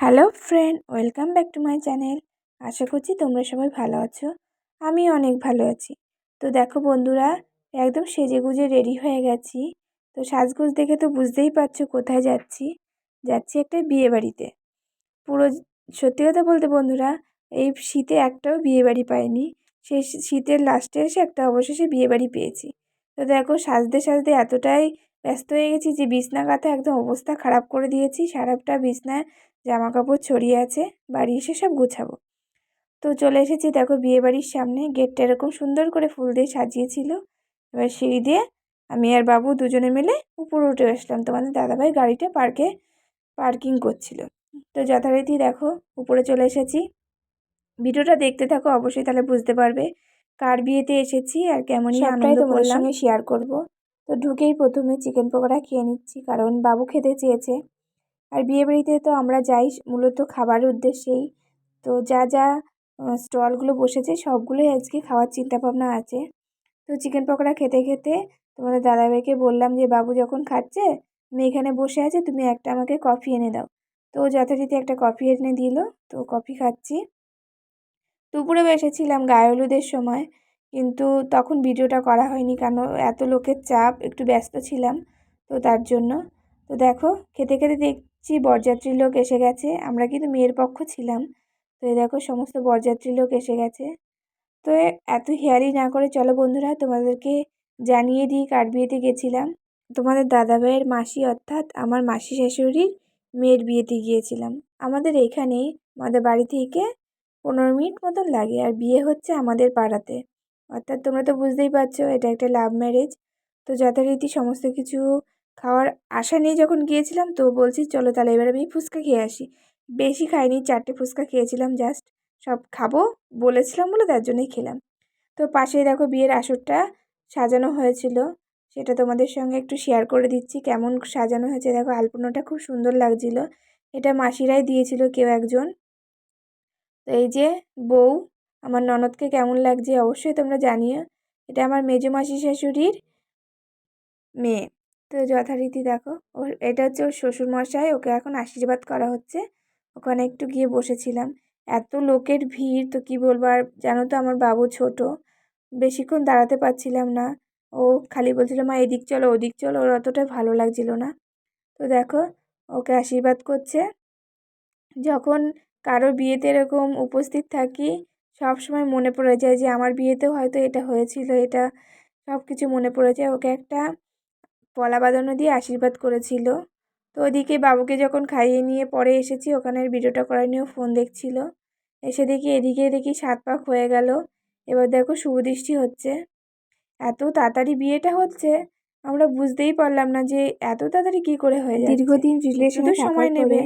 Hello friend, welcome back to my channel. আশা করছি তোমরা সবাই ভালো আছো। আমি অনেক ভালো আছি। তো দেখো বন্ধুরা, একদম সেজে গুজে রেডি হয়ে গেছি। তো সাজগোজ দেখে তো বুঝতেই পারছ কোথায় যাচ্ছি। যাচ্ছি একটা বিয়ে বাড়িতে পুরো সত্যি কথা বলতে বন্ধুরা, এই শীতে একটাও বিয়ে বাড়ি পাইনি। সেই শীতের লাস্টে এসে একটা অবশেষে বিয়ে বাড়ি পেয়েছি। তো দেখো সাজতে সাজতে এতটাই ব্যস্ত হয়ে গেছি যে বিছনা কাঁথা একদম অবস্থা খারাপ করে দিয়েছি। সারাটা বিছনায় জামা কাপড় ছড়িয়ে আছে বাড়ি এসে সব গুছাবো। তো চলে এসেছি দেখো বিয়ে বাড়ির সামনে গেটটা এরকম সুন্দর করে ফুল দিয়ে সাজিয়েছিল। এবার সিঁড়ি দিয়ে আমি আর বাবু দুজনে মিলে উপরে উঠে আসলাম তোমাদের দাদাভাই গাড়িটা পার্কে পার্কিং করছিল। তো যথারীতি দেখো উপরে চলে এসেছি। ভিডিওটা দেখতে থাকো অবশ্যই তাহলে বুঝতে পারবে কার বিয়েতে এসেছি আর কেমনই আনন্দ তোমার সঙ্গে শেয়ার করব। তো ঢুকেই প্রথমে চিকেন পকোড়া খেয়ে নিচ্ছি কারণ বাবু খেতে চেয়েছে। আর বিয়েবাড়িতে তো আমরা যাই, মূলত খাবারের উদ্দেশ্যেই। তো যা যা স্টলগুলো বসেছে, সবগুলোই আজকে খাওয়ার চিন্তাভাবনা আছে। তো চিকেন পকোড়া খেতে খেতে তোমাদের দাদাভাইকে বললাম যে, বাবু যখন খাচ্ছে আমি এখানে বসে আছে, তুমি একটা আমাকে কফি এনে দাও। তো যথারীতি একটা কফি এনে দিল, তো কফি খাচ্ছি। দুপুরে এসেছিলাম গায়ে হলুদের সময়, কিন্তু তখন ভিডিওটা করা হয়নি কেন এত লোকের চাপ, একটু ব্যস্ত ছিলাম, তো তার জন্য। তো দেখো, খেতে খেতে দেখছি বরযাত্রী লোক এসে গেছে, আমরা কিন্তু মেয়ের পক্ষ ছিলাম। তো এই দেখো সমস্ত বরযাত্রী লোক এসে গেছে। তো এত হেয়ারি না করে চলো বন্ধুরা, তোমাদেরকে জানিয়ে দিই কার বিয়েতে গেছিলাম। তোমাদের দাদাভাইয়ের মাসি অর্থাৎ আমার মাসি শাশুড়ির মেয়ের বিয়েতে গিয়েছিলাম। আমাদের এখানেই, আমাদের বাড়ি থেকে পনেরো মিনিট মতন লাগে আর বিয়ে হচ্ছে আমাদের পাড়াতে। অর্থাৎ তোমরা তো বুঝতেই পারছ, এটা একটা লাভ ম্যারেজ তো যথারীতি সমস্ত কিছু খাওয়ার আশা নিয়ে যখন গিয়েছিলাম, তো বলছি, চলো তাহলে এবার আমি ফুচকা খেয়ে আসি। বেশি খাইনি, চারটে ফুচকা খেয়েছিলাম জাস্ট সব খাব বলেছিলাম বলে তার জন্যই খেলাম। তো পাশেই দেখো বিয়ের আসরটা সাজানো হয়েছিল। সেটা তোমাদের সঙ্গে একটু শেয়ার করে দিচ্ছি, কেমন সাজানো হয়েছে। দেখো আলপনাটা খুব সুন্দর লাগছিল। এটা মাসিরাই দিয়েছিল, কেউ একজন। তো এই যে বউ, আমার ননদকে কেমন লাগছে অবশ্যই তোমরা জানিও। এটা আমার মেজো মাসি শাশুড়ির মেয়ে। তো যথারীতি দেখো, ওর, এটা হচ্ছে ওর শ্বশুরমশাই, ওকে এখন আশীর্বাদ করা হচ্ছে। ওখানে একটু গিয়ে বসেছিলাম। এত লোকের ভিড়, তো কি বলব আর জানো তো আমার বাবু ছোট, বেশিক্ষণ দাঁড়াতে পারছিলাম না। ও খালি বলছিল, মা, এদিক চলো, ওদিক চলো। ওর অতটা ভালো লাগছিল না। তো দেখো, ওকে আশীর্বাদ করছে। যখন কারও বিয়েতে এরকম উপস্থিত থাকি, সব সময় মনে পড়ে যায় যে, আমার বিয়েতেও হয়তো এটা হয়েছিল, এটা সব কিছু মনে পড়ে যায়। ওকে একটা পলা বাঁধানো দিয়ে আশীর্বাদ করেছিল। তো ওদিকে বাবুকে যখন খাইয়ে নিয়ে পরে এসেছি ওখানের ভিডিওটা করার নিয়েও ফোন দেখছিল। এসে দেখি এদিকে দেখি সাত পাক হয়ে গেল। এবার দেখো শুভদৃষ্টি হচ্ছে। এত তাড়াতাড়ি বিয়েটা হচ্ছে আমরা বুঝতেই পারলাম না যে এত তাড়াতাড়ি কী করে হয়ে যায় দীর্ঘদিন রিলেশনে সময় নেবে।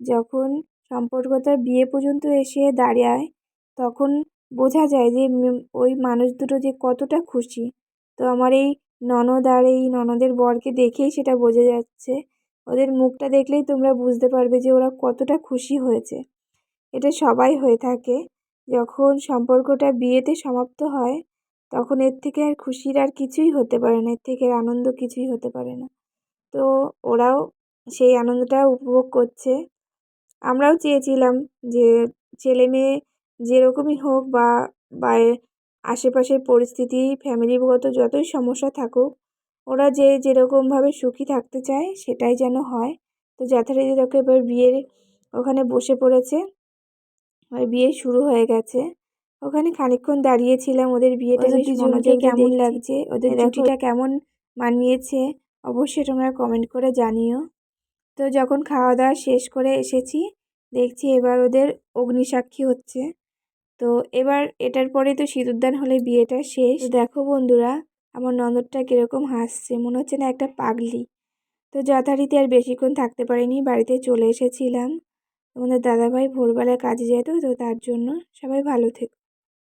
যখন সম্পর্কটা বিয়ে পর্যন্ত এসে দাঁড়ায় তখন বোঝা যায় যে ওই মানুষ দুটো যে কতটা খুশি। তো আমার এই ননদ আর এই ননদের বরকে দেখেই সেটা বোঝা যাচ্ছে। ওদের মুখটা দেখলেই তোমরা বুঝতে পারবে যে ওরা কতটা খুশি হয়েছে। এটা সবাই হয়ে থাকে। যখন সম্পর্কটা বিয়েতে সমাপ্ত হয়, তখন এর থেকে আর খুশির আর কিছুই হতে পারে না, এর থেকে আনন্দ কিছুই হতে পারে না। তো ওরাও সেই আনন্দটা উপভোগ করছে। আমরাও চেয়েছিলাম যে ছেলে মেয়ে যেরকমই হোক বা বা আশেপাশের পরিস্থিতি ফ্যামিলিগত যতই সমস্যা থাকুক ওরা যে যেরকমভাবে সুখী থাকতে চায় সেটাই যেন হয়। তো যথারীতি দেখো এবার বিয়ের ওখানে বসে পড়েছে। আর বিয়ে শুরু হয়ে গেছে। ওখানে খানিক্ষণ দাঁড়িয়েছিলাম ওদের বিয়েটা মনোযোগ কেমন লাগছে? ওদের জুটিটা কেমন মানিয়েছে? অবশ্যই তোমরা কমেন্ট করে জানিও। তো যখন খাওয়া দাওয়া শেষ করে এসেছি দেখছি এবার ওদের অগ্নিসাক্ষী হচ্ছে। তো এবার এটার পরে তো সিঁদুরদান হলে বিয়েটা শেষ। দেখো বন্ধুরা, আমার নন্দরটা কীরকম হাসছে, মনে হচ্ছে না একটা পাগলি। তো যথারীতি আর বেশিক্ষণ থাকতে পারিনি, বাড়িতে চলে এসেছিলাম। আমাদের দাদাভাই ভোরবেলায় কাজে যেত তো তার জন্য সবাই ভালো থেকো।